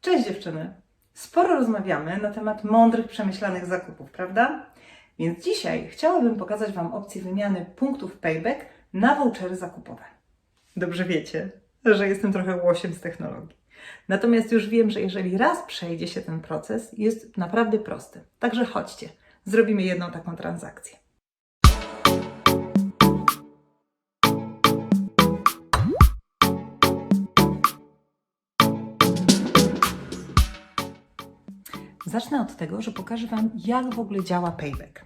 Cześć dziewczyny! Sporo rozmawiamy na temat mądrych, przemyślanych zakupów, prawda? Więc dzisiaj chciałabym pokazać Wam opcję wymiany punktów payback na vouchery zakupowe. Dobrze wiecie, że jestem trochę łosiem z technologii. Natomiast już wiem, że jeżeli raz przejdzie się ten proces, jest naprawdę prosty. Także chodźcie, zrobimy jedną taką transakcję. Zacznę od tego, że pokażę Wam, jak w ogóle działa Payback.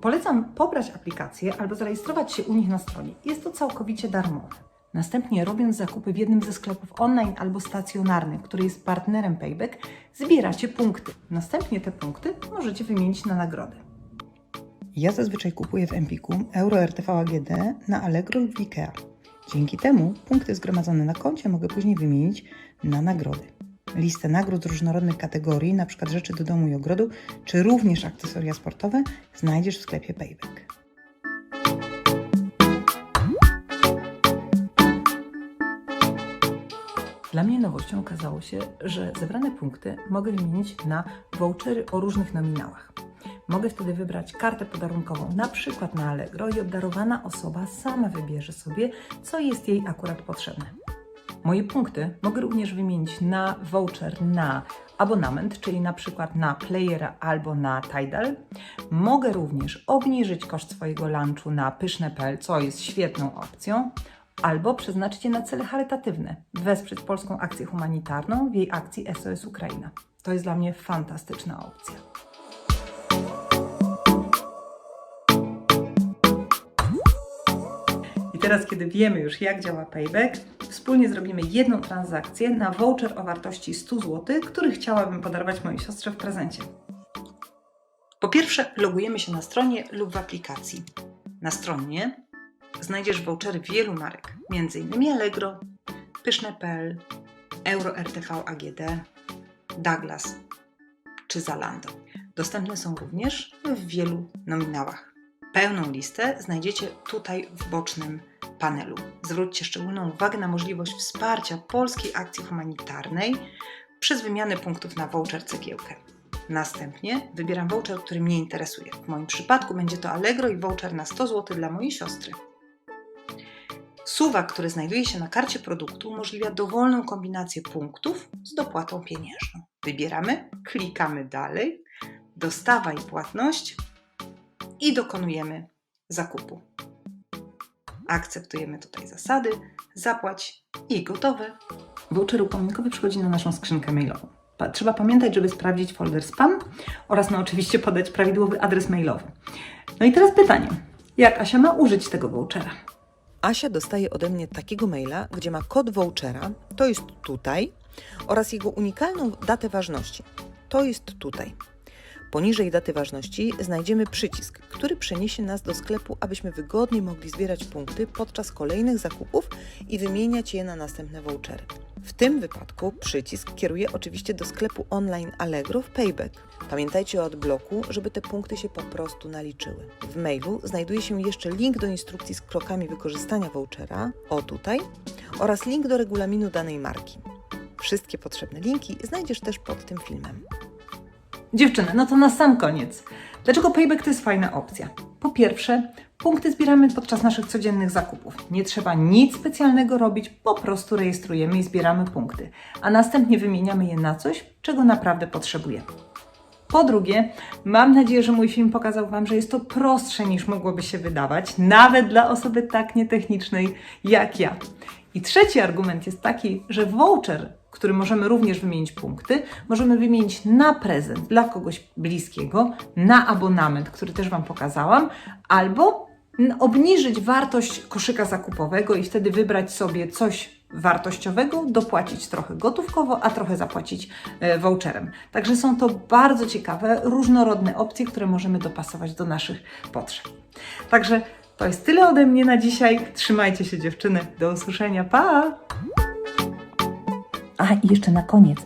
Polecam pobrać aplikację albo zarejestrować się u nich na stronie. Jest to całkowicie darmowe. Następnie, robiąc zakupy w jednym ze sklepów online albo stacjonarnych, który jest partnerem Payback, zbieracie punkty. Następnie te punkty możecie wymienić na nagrody. Ja zazwyczaj kupuję w Empiku Euro RTV AGD na Allegro lub Ikea. Dzięki temu punkty zgromadzone na koncie mogę później wymienić na nagrody. Listę nagród z różnorodnych kategorii, np. rzeczy do domu i ogrodu, czy również akcesoria sportowe, znajdziesz w sklepie Payback. Dla mnie nowością okazało się, że zebrane punkty mogę wymienić na vouchery o różnych nominałach. Mogę wtedy wybrać kartę podarunkową, na przykład na Allegro i obdarowana osoba sama wybierze sobie, co jest jej akurat potrzebne. Moje punkty mogę również wymienić na voucher na abonament, czyli na przykład na Playera albo na Tidal. Mogę również obniżyć koszt swojego lunchu na pyszne.pl, co jest świetną opcją, albo przeznaczyć je na cele charytatywne, wesprzeć polską akcję humanitarną w jej akcji SOS Ukraina. To jest dla mnie fantastyczna opcja. Teraz, kiedy wiemy już, jak działa Payback, wspólnie zrobimy jedną transakcję na voucher o wartości 100 zł, który chciałabym podarować mojej siostrze w prezencie. Po pierwsze, logujemy się na stronie lub w aplikacji. Na stronie znajdziesz vouchery wielu marek, m.in. Allegro, pyszne.pl, Euro RTV AGD, Douglas czy Zalando. Dostępne są również w wielu nominałach. Pełną listę znajdziecie tutaj w bocznym panelu. Zwróćcie szczególną uwagę na możliwość wsparcia polskiej akcji humanitarnej przez wymianę punktów na voucher cegiełkę. Następnie wybieram voucher, który mnie interesuje. W moim przypadku będzie to Allegro i voucher na 100 zł dla mojej siostry. Suwak, który znajduje się na karcie produktu, umożliwia dowolną kombinację punktów z dopłatą pieniężną. Wybieramy, klikamy dalej, dostawa i płatność i dokonujemy zakupu. Akceptujemy tutaj zasady, zapłać i gotowe. Voucher upominkowy przychodzi na naszą skrzynkę mailową. Trzeba pamiętać, żeby sprawdzić folder spam oraz no oczywiście podać prawidłowy adres mailowy. No i teraz pytanie, jak Asia ma użyć tego vouchera? Asia dostaje ode mnie takiego maila, gdzie ma kod vouchera, to jest tutaj, oraz jego unikalną datę ważności, to jest tutaj. Poniżej daty ważności znajdziemy przycisk, który przeniesie nas do sklepu, abyśmy wygodnie mogli zbierać punkty podczas kolejnych zakupów i wymieniać je na następne vouchery. W tym wypadku przycisk kieruje oczywiście do sklepu online Allegro w Payback. Pamiętajcie o odbloku, żeby te punkty się po prostu naliczyły. W mailu znajduje się jeszcze link do instrukcji z krokami wykorzystania vouchera, o tutaj, oraz link do regulaminu danej marki. Wszystkie potrzebne linki znajdziesz też pod tym filmem. Dziewczyny, no to na sam koniec. Dlaczego payback to jest fajna opcja? Po pierwsze, punkty zbieramy podczas naszych codziennych zakupów. Nie trzeba nic specjalnego robić, po prostu rejestrujemy i zbieramy punkty, a następnie wymieniamy je na coś, czego naprawdę potrzebujemy. Po drugie, mam nadzieję, że mój film pokazał Wam, że jest to prostsze niż mogłoby się wydawać, nawet dla osoby tak nietechnicznej jak ja. I trzeci argument jest taki, że voucher, który możemy również wymienić punkty, możemy wymienić na prezent dla kogoś bliskiego, na abonament, który też Wam pokazałam, albo obniżyć wartość koszyka zakupowego i wtedy wybrać sobie coś wartościowego, dopłacić trochę gotówkowo, a trochę zapłacić e, voucherem. Także są to bardzo ciekawe, różnorodne opcje, które możemy dopasować do naszych potrzeb. Także to jest tyle ode mnie na dzisiaj. Trzymajcie się dziewczyny. Do usłyszenia. Pa! A i jeszcze na koniec,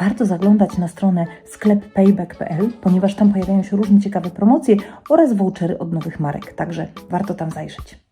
warto zaglądać na stronę sklep payback.pl, ponieważ tam pojawiają się różne ciekawe promocje oraz vouchery od nowych marek, także warto tam zajrzeć.